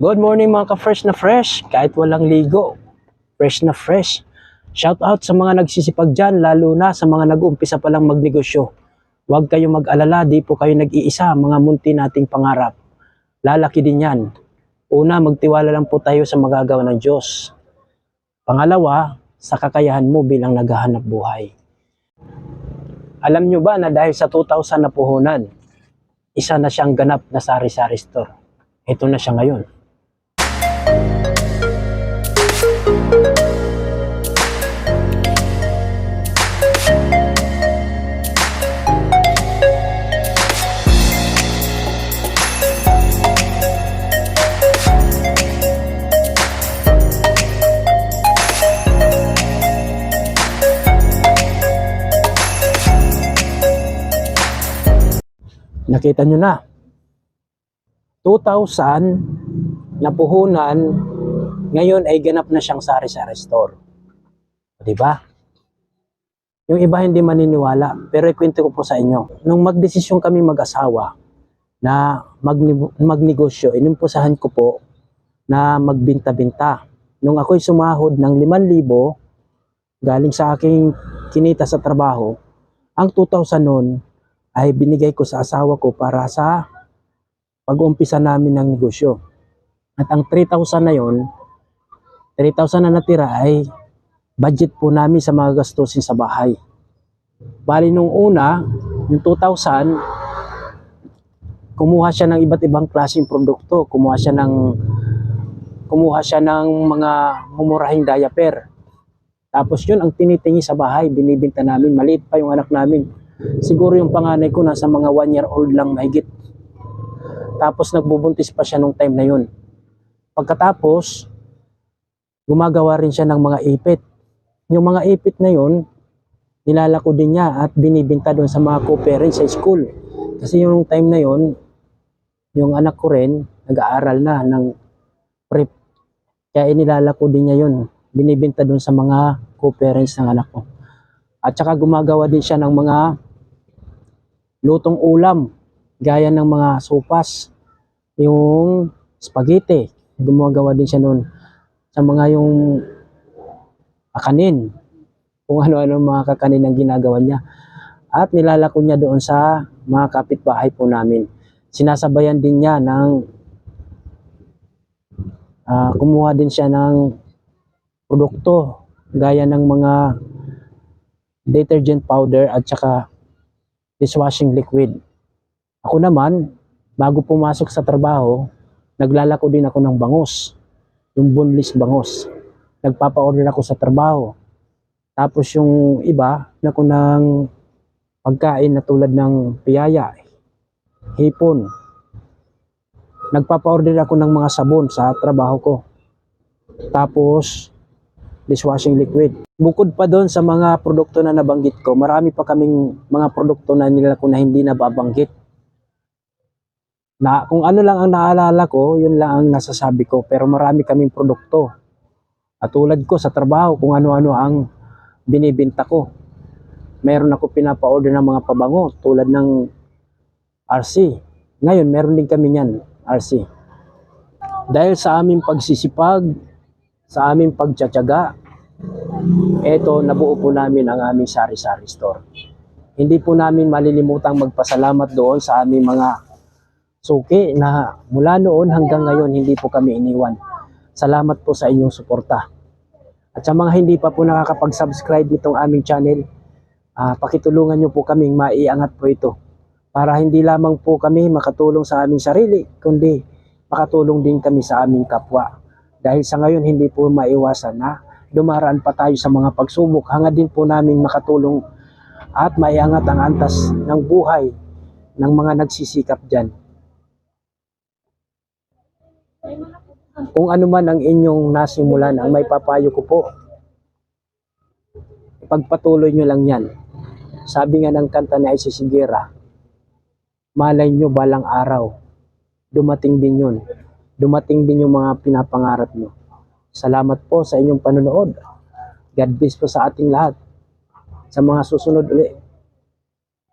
Good morning mga ka-fresh na fresh, kahit walang ligo. Fresh na fresh. Shout out sa mga nagsisipag dyan, lalo na sa mga nag-uumpisa pa lang magnegosyo. Huwag kayong mag-alala, di po kayo nag-iisa, mga munti nating pangarap. Lalaki din yan. Una, magtiwala lang po tayo sa magagawa ng Diyos. Pangalawa, sa kakayahan mo bilang naghahanap buhay. Alam nyo ba na dahil sa 2,000 na puhunan, isa na siyang ganap na sari-sari store. Ito na siya ngayon. Nakita nyo na. 2,000 na puhunan, ngayon ay ganap na siyang sari-sari store. O, di ba? Yung iba hindi maniniwala, pero ikwento ko po sa inyo. Nung magdesisyon kami mag-asawa na magne- magnegosyo, inimpusahan ko po na magbinta-binta. Nung ako'y sumahod ng 5,000 galing sa aking kinita sa trabaho, ang 2,000 nun ay binigay ko sa asawa ko para sa pag-uumpisa namin ng negosyo. At ang 3,000 na yon, 3,000 na natira ay budget po namin sa mga gastusin sa bahay. Bali nung una, yung 2,000, kumuha siya ng iba't ibang klaseng produkto. Kumuha siya ng kumuha siya ng mga mumurahing diaper. Tapos yun ang tinitingi sa bahay, binibinta namin. Maliit pa yung anak namin. Siguro yung panganay ko nasa mga one year old lang mahigit. Tapos nagbubuntis pa siya nung time na yun. Pagkatapos, gumagawa rin siya ng mga ipit. Yung mga ipit na yun, nilalako din niya at binibinta doon sa mga co-parents sa school. Kasi yung time na yun, yung anak ko rin, nag-aaral na ng prep. Kaya inilalako din niya yun. Binibinta doon sa mga co-parents ng anak ko. At saka gumagawa din siya ng mga lutong ulam, gaya ng mga sopas, yung spaghetti. Gumagawa din siya noon sa mga yung kakanin, kung ano-ano mga kakanin ang ginagawa niya. At nilalako niya doon sa mga kapitbahay po namin. Sinasabayan din niya ng ah, kumuha din siya ng produkto gaya ng mga detergent powder at saka dishwashing liquid. Ako naman, bago pumasok sa trabaho, naglalako din ako ng bangus. Yung boneless bangus. Nagpapa-order ako sa trabaho. Tapos yung iba, nako ng pagkain na tulad ng piyaya, hipon. Nagpapa-order ako ng mga sabon sa trabaho ko. Tapos, dishwashing liquid. Bukod pa doon sa mga produkto na nabanggit ko, marami pa kaming mga produkto na nila ko na hindi nababanggit. Na, kung ano lang ang naalala ko, yun lang ang nasasabi ko. Pero marami kaming produkto. At tulad ko sa trabaho, kung ano-ano ang binibinta ko. Meron ako pinapa-order ng mga pabango tulad ng RC. Ngayon, meron din kami niyan, RC. Dahil sa aming pagsisipag, sa aming pagtsatsaga, eto nabuo po namin ang aming sari-sari store. Hindi po namin malilimutang magpasalamat doon sa aming mga suki na mula noon hanggang ngayon hindi po kami iniwan. Salamat po sa inyong suporta. At sa mga hindi pa po nakakapag-subscribe nitong aming channel, ah, pakitulungan niyo po kaming maiangat po ito para hindi lamang po kami makatulong sa aming sarili, kundi makatulong din kami sa aming kapwa. Dahil sa ngayon hindi po maiwasan na dumaraan pa tayo sa mga pagsubok. Hangad din po namin makatulong at maiangat ang antas ng buhay ng mga nagsisikap dyan. Kung ano man ang inyong nasimulan, ang may papayo ko po, ipagpatuloy nyo lang yan. Sabi nga ng kanta ni Isis Sigera, malay nyo balang araw, dumating din yun. Dumating din yung mga pinapangarap nyo. Salamat po sa inyong panonood. God bless po sa ating lahat. Sa mga susunod ulit.